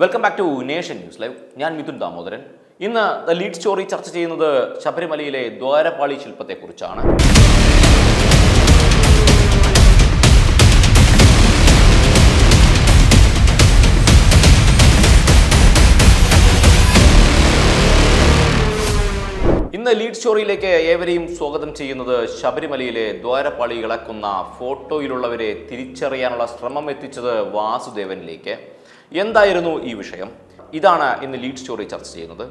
Welcome back to nation news live ഞാൻ മിഥുൻ ദാമോദരൻ. ഇന്ന് the lead story ചർച്ച ചെയ്യുന്നത് ശബരിമലയിലെ ദ്വാരപാളി ശില്പത്തെക്കുറിച്ചാണ്. ഇന്ന് ലീഡ് സ്റ്റോറിയിലേക്ക് ഏവരെയും സ്വാഗതം ചെയ്യുന്നത് ശബരിമലയിലെ ദ്വാരപാളി ഇളക്കുന്ന ഫോട്ടോയിലുള്ളവരെ തിരിച്ചറിയാനുള്ള ശ്രമം എത്തിച്ചത് വാസുദേവനിലേക്ക്. എന്തായിരുന്നു ഈ വിഷയം? ഇതാണ് ഇന്ന് ലീഡ് സ്റ്റോറി ചർച്ച ചെയ്യുന്നത്.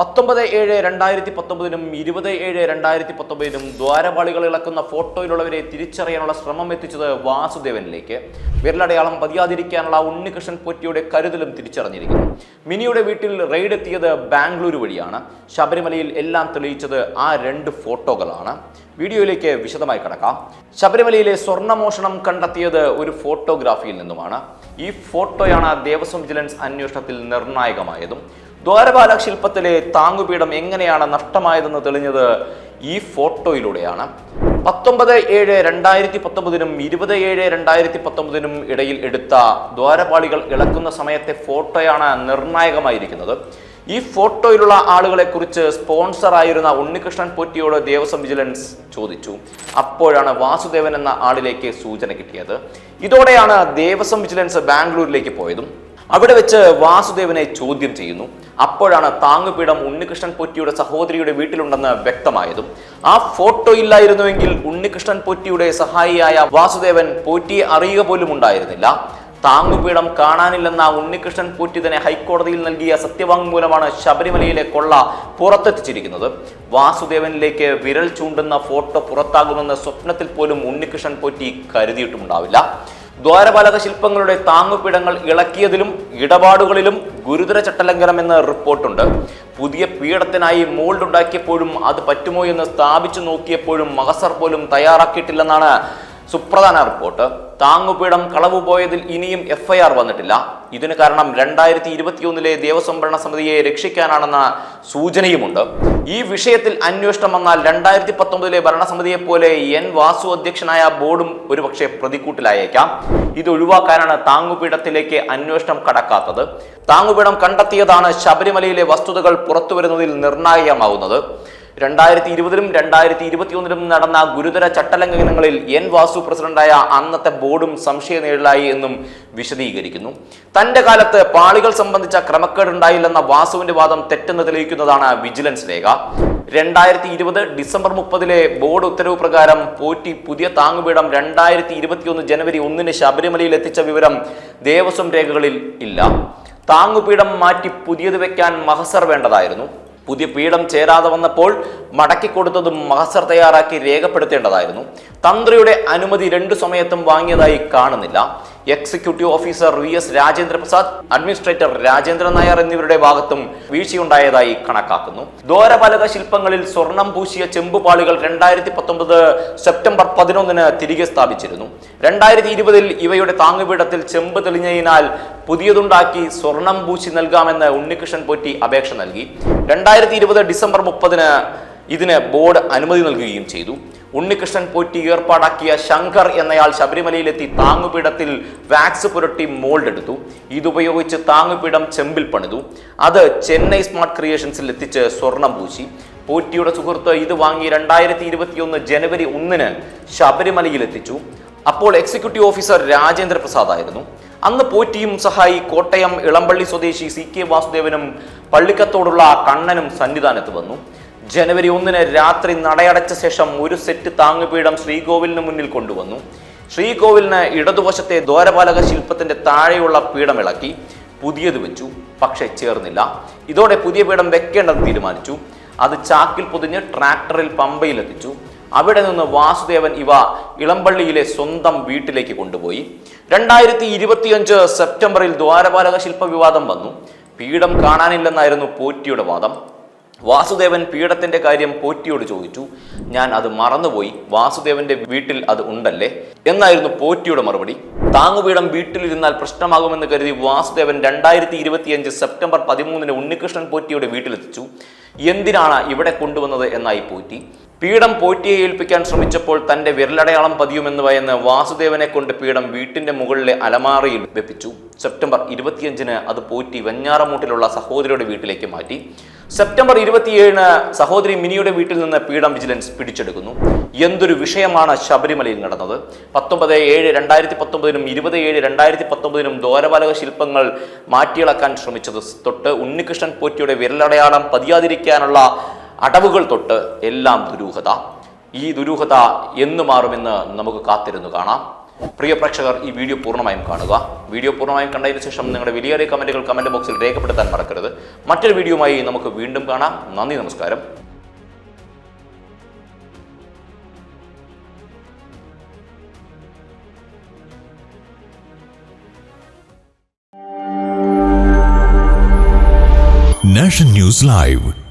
പത്തൊമ്പത് ഏഴ് രണ്ടായിരത്തി പത്തൊമ്പതിനും ഇരുപത് ഏഴ് രണ്ടായിരത്തി പത്തൊമ്പതിനും ദ്വാരപാളികൾ ഇളക്കുന്ന ഫോട്ടോയിലുള്ളവരെ തിരിച്ചറിയാനുള്ള ശ്രമം എത്തിച്ചത് വാസുദേവനിലേക്ക്. വിരലടയാളം പതിയാതിരിക്കാനുള്ള ഉണ്ണികൃഷ്ണൻ പൊറ്റിയുടെ കരുതലും തിരിച്ചറിഞ്ഞിരിക്കുന്നു. മിനിയുടെ വീട്ടിൽ റെയ്ഡ് എത്തിയത് ബാംഗ്ലൂരു വഴിയാണ്. ശബരിമലയിൽ എല്ലാം തെളിയിച്ചത് ആ രണ്ട് ഫോട്ടോകളാണ്. വീഡിയോയിലേക്ക് വിശദമായി കടക്കാം. ശബരിമലയിലെ സ്വർണമോഷണം കണ്ടെത്തിയത് ഒരു ഫോട്ടോഗ്രാഫിയിൽ നിന്നുമാണ്. ഈ ഫോട്ടോയാണ് ദേവസ്വം വിജിലൻസ് അന്വേഷണത്തിൽ നിർണായകമായതും. ദ്വാരപാല ശില്പത്തിലെ താങ്ങുപീഠം എങ്ങനെയാണ് നഷ്ടമായതെന്ന് തെളിഞ്ഞത് ഈ ഫോട്ടോയിലൂടെയാണ്. പത്തൊമ്പത് ഏഴ് രണ്ടായിരത്തി പത്തൊമ്പതിനും ഇരുപത് ഏഴ് രണ്ടായിരത്തി പത്തൊമ്പതിനും ഇടയിൽ എടുത്ത ദ്വാരപാളികൾ ഇളക്കുന്ന സമയത്തെ ഫോട്ടോയാണ് നിർണായകമായിരിക്കുന്നത്. ഈ ഫോട്ടോയിലുള്ള ആളുകളെ കുറിച്ച് സ്പോൺസർ ആയിരുന്ന ഉണ്ണികൃഷ്ണൻ പോറ്റിയോട് ദേവസ്വം വിജിലൻസ് ചോദിച്ചു. അപ്പോഴാണ് വാസുദേവൻ എന്ന ആളിലേക്ക് സൂചന കിട്ടിയത്. ഇതോടെയാണ് ദേവസ്വം വിജിലൻസ് ബാംഗ്ലൂരിലേക്ക് പോയതും. അവിടെ വെച്ച് വാസുദേവനെ ചോദ്യം ചെയ്യുന്നു. അപ്പോഴാണ് താങ്ങുപീഠം ഉണ്ണികൃഷ്ണൻ പൊറ്റിയുടെ സഹോദരിയുടെ വീട്ടിലുണ്ടെന്ന് വ്യക്തമായതും. ആ ഫോട്ടോ ഇല്ലായിരുന്നുവെങ്കിൽ ഉണ്ണികൃഷ്ണൻ പൊറ്റിയുടെ സഹായിയായ വാസുദേവൻ പോറ്റിയെ അറിയുക പോലും ഉണ്ടായിരുന്നില്ല. താങ്ങുപീഠം കാണാനില്ലെന്ന ഉണ്ണികൃഷ്ണൻ പോറ്റി തന്നെ ഹൈക്കോടതിയിൽ നൽകിയ സത്യവാങ്മൂലമാണ് ശബരിമലയിലെ കൊള്ള പുറത്തെത്തിച്ചിരിക്കുന്നത്. വാസുദേവനിലേക്ക് വിരൽ ചൂണ്ടുന്ന ഫോട്ടോ പുറത്താകുമെന്ന് സ്വപ്നത്തിൽ പോലും ഉണ്ണികൃഷ്ണൻ പോറ്റി കരുതിയിട്ടുണ്ടാവില്ല ദ്വാരപാലക ശില്പങ്ങളുടെ താങ്ങുപിടങ്ങൾ ഇളക്കിയതിലും ഇടപാടുകളിലും ഗുരുതര ചട്ടലംഘനം എന്ന റിപ്പോർട്ടുണ്ട്. പുതിയ പീഠത്തിനായി മോൾഡ് ഉണ്ടാക്കിയപ്പോഴും അത് പറ്റുമോ എന്ന് സ്ഥാപിച്ചു നോക്കിയപ്പോഴും മഹസർ പോലും തയ്യാറാക്കിയിട്ടില്ലെന്നാണ് സുപ്രധാന റിപ്പോർട്ട്. താങ്ങുപീഠം കളവുപോയതിൽ ഇനിയും എഫ്ഐആർ വന്നിട്ടില്ല. ഇതിന് കാരണം രണ്ടായിരത്തി ഇരുപത്തിയൊന്നിലെ ദേവസ്വം ഭരണ സമിതിയെ രക്ഷിക്കാനാണെന്ന സൂചനയുമുണ്ട്. ഈ വിഷയത്തിൽ അന്വേഷണം വന്നാൽ രണ്ടായിരത്തി പത്തൊമ്പതിലെ ഭരണസമിതിയെ പോലെ എൻ വാസു അധ്യക്ഷനായ ബോർഡും ഒരുപക്ഷെ പ്രതിക്കൂട്ടിലായേക്കാം. ഇത് ഒഴിവാക്കാനാണ് താങ്ങുപീഠത്തിലേക്ക് അന്വേഷണം കടക്കാത്തത്. താങ്ങുപീഠം കണ്ടെത്തിയതാണ് ശബരിമലയിലെ വസ്തുതകൾ പുറത്തുവരുന്നതിൽ നിർണായകമാവുന്നത്. രണ്ടായിരത്തി ഇരുപതിലും രണ്ടായിരത്തി ഇരുപത്തിയൊന്നിലും നടന്ന ഗുരുതര ചട്ടലംഘനങ്ങളിൽ എൻ വാസു പ്രസിഡന്റായ അന്നത്തെ ബോർഡും സംശയ നേരിലായി എന്നും വിശദീകരിക്കുന്നു. തന്റെ കാലത്ത് പാളികൾ സംബന്ധിച്ച ക്രമക്കേടുണ്ടായില്ലെന്ന വാസുവിന്റെ വാദം തെറ്റെന്ന് തെളിയിക്കുന്നതാണ് വിജിലൻസ് രേഖ. രണ്ടായിരത്തി ഇരുപത് ഡിസംബർ മുപ്പതിലെ ബോർഡ് ഉത്തരവ് പ്രകാരം പോറ്റി പുതിയ താങ്ങുപീഠം രണ്ടായിരത്തി ഇരുപത്തിയൊന്ന് ജനുവരി ഒന്നിന് ശബരിമലയിൽ എത്തിച്ച വിവരം ദേവസ്വം രേഖകളിൽ ഇല്ല. താങ്ങുപീഠം മാറ്റി പുതിയത് വെക്കാൻ മഹസർ വേണ്ടതായിരുന്നു. പുതിയ പീഠം ചേരാതെ വന്നപ്പോൾ മടക്കി കൊടുത്തതും മഹസർ തയ്യാറാക്കി രേഖപ്പെടുത്തേണ്ടതായിരുന്നു. തന്ത്രിയുടെ അനുമതി രണ്ടു സമയത്തും വാങ്ങിയതായി കാണുന്നില്ല. Executive officer V S Rajendra Prasad administrator Rajendran Nair എന്നിവരുടെ ഭാഗത്തും വീഴ്ചയുണ്ടായതായി കണക്കാക്കുന്നു. ദോരപാലക ശില്പങ്ങളിൽ സ്വർണം പൂശിയ ചെമ്പുപാളികൾ രണ്ടായിരത്തി പത്തൊമ്പത് സെപ്റ്റംബർ പതിനൊന്നിന് തിരികെ സ്ഥാപിച്ചിരുന്നു. രണ്ടായിരത്തി ഇരുപതിൽ ഇവയുടെ താങ്ങുപീഠത്തിൽ ചെമ്പ് തെളിഞ്ഞതിനാൽ പുതിയതുണ്ടാക്കി സ്വർണം പൂശി നൽകാമെന്ന് ഉണ്ണികൃഷ്ണൻ പൊറ്റി അപേക്ഷ നൽകി. രണ്ടായിരത്തി ഇരുപത് ഡിസംബർ മുപ്പതിന് ഇതിന് ബോർഡ് അനുമതി നൽകുകയും ചെയ്തു. ഉണ്ണികൃഷ്ണൻ പോറ്റി ഏർപ്പാടാക്കിയ ശങ്കർ എന്നയാൾ ശബരിമലയിലെത്തി താങ്ങുപീഠത്തിൽ വാക്സ് പുരട്ടി മോൾഡ് എടുത്തു. ഇതുപയോഗിച്ച് താങ്ങുപീഠം ചെമ്പിൽ പണിതു. അത് ചെന്നൈ സ്മാർട്ട് ക്രിയേഷൻസിൽ എത്തിച്ച് സ്വർണം പൂശി. പോറ്റിയുടെ സുഹൃത്ത് ഇത് വാങ്ങി രണ്ടായിരത്തി ഇരുപത്തിയൊന്ന് ജനുവരി ഒന്നിന് ശബരിമലയിൽ എത്തിച്ചു. അപ്പോൾ എക്സിക്യൂട്ടീവ് ഓഫീസർ രാജേന്ദ്ര പ്രസാദ് ആയിരുന്നു അന്ന് പോറ്റിയും സഹായി കോട്ടയം ഇളമ്പള്ളി സ്വദേശി സി കെ വാസുദേവനും പള്ളിക്കത്തോടുള്ള ആ കണ്ണനും സന്നിധാനത്ത് വന്നു. ജനുവരി ഒന്നിന് രാത്രി നടയടച്ച ശേഷം ഒരു സെറ്റ് താങ്ങുപീഠം ശ്രീകോവിലിന് മുന്നിൽ കൊണ്ടുവന്നു. ശ്രീകോവിലിന് ഇടതുവശത്തെ ദ്വാരപാലക ശില്പത്തിന്റെ താഴെയുള്ള പീഠം ഇളക്കി പുതിയത് വെച്ചു. പക്ഷേ ചേർന്നില്ല. ഇതോടെ പുതിയ പീഠം വെക്കേണ്ടെന്ന് തീരുമാനിച്ചു. അത് ചാക്കിൽ പൊതിഞ്ഞ് ട്രാക്ടറിൽ പമ്പയിലെത്തിച്ചു അവിടെ നിന്ന് വാസുദേവൻ ഇവ ഇളമ്പള്ളിയിലെ സ്വന്തം വീട്ടിലേക്ക് കൊണ്ടുപോയി. രണ്ടായിരത്തി ഇരുപത്തിയഞ്ച് സെപ്റ്റംബറിൽ ദ്വാരപാലക ശില്പ വിവാദം വന്നു. പീഠം കാണാനില്ലെന്നായിരുന്നു പോറ്റിയുടെ വാദം. വാസുദേവൻ പീഠത്തിന്റെ കാര്യം പോറ്റിയോട് ചോദിച്ചു. ഞാൻ അത് മറന്നുപോയി. വാസുദേവന്റെ വീട്ടിൽ അത് ഉണ്ടല്ലേ? എന്നായിരുന്നു പോറ്റിയുടെ മറുപടി. താങ്ങുപീഠം വീട്ടിലിരുന്നാൽ പ്രശ്നമാകുമെന്ന് കരുതി വാസുദേവൻ രണ്ടായിരത്തി ഇരുപത്തിയഞ്ച് സെപ്റ്റംബർ പതിമൂന്നിന് ഉണ്ണികൃഷ്ണൻ പോറ്റിയുടെ വീട്ടിലെത്തിച്ചു. എന്തിനാണ് ഇവിടെ കൊണ്ടുവന്നത് എന്നായി പോറ്റി. പീഠം പോറ്റിയെ ഏൽപ്പിക്കാൻ ശ്രമിച്ചപ്പോൾ തന്റെ വിരലടയാളം പതിയുമെന്ന് ഭയന്ന് വാസുദേവനെ കൊണ്ട് പീഠം വീട്ടിന്റെ മുകളിലെ അലമാറയിൽ വെപ്പിച്ചു. സെപ്റ്റംബർ ഇരുപത്തിയഞ്ചിന് അത് പോറ്റി വെഞ്ഞാറമൂട്ടിലുള്ള സഹോദരിയുടെ വീട്ടിലേക്ക് മാറ്റി. സെപ്റ്റംബർ ഇരുപത്തിയേഴിന് സഹോദരി മിനിയുടെ വീട്ടിൽ നിന്ന് പീഠം വിജിലൻസ് പിടിച്ചെടുക്കുന്നു. എന്തൊരു വിഷയമാണ് ശബരിമലയിൽ നടന്നത്. പത്തൊമ്പത് ഏഴ് രണ്ടായിരത്തി പത്തൊമ്പതിനും ഇരുപത് ഏഴ് രണ്ടായിരത്തി പത്തൊമ്പതിനും ദ്വാരപാലക ശില്പങ്ങൾ മാറ്റിയിളക്കാൻ ശ്രമിച്ചത് തൊട്ട് ഉണ്ണികൃഷ്ണൻ പോറ്റിയുടെ വിരലടയാളം പതിയാതിരിക്കാനുള്ള അടവുകൾ തൊട്ട് എല്ലാം ദുരൂഹത. ഈ ദുരൂഹത എന്ന് മാറുമെന്ന് നമുക്ക് കാത്തിരുന്നു കാണാം. പ്രിയ പ്രേക്ഷകർ ഈ വീഡിയോ പൂർണമായും കാണുക. വീഡിയോ പൂർണമായും കണ്ടതിന് ശേഷം നിങ്ങളുടെ വിലയേറിയ കമന്റുകൾ കമന്റ് ബോക്സിൽ രേഖപ്പെടുത്താൻ മറക്കരുത്. മറ്റൊരു വീഡിയോയുമായി നമുക്ക് വീണ്ടും കാണാം. നന്ദി നമസ്കാരം. Nation news live.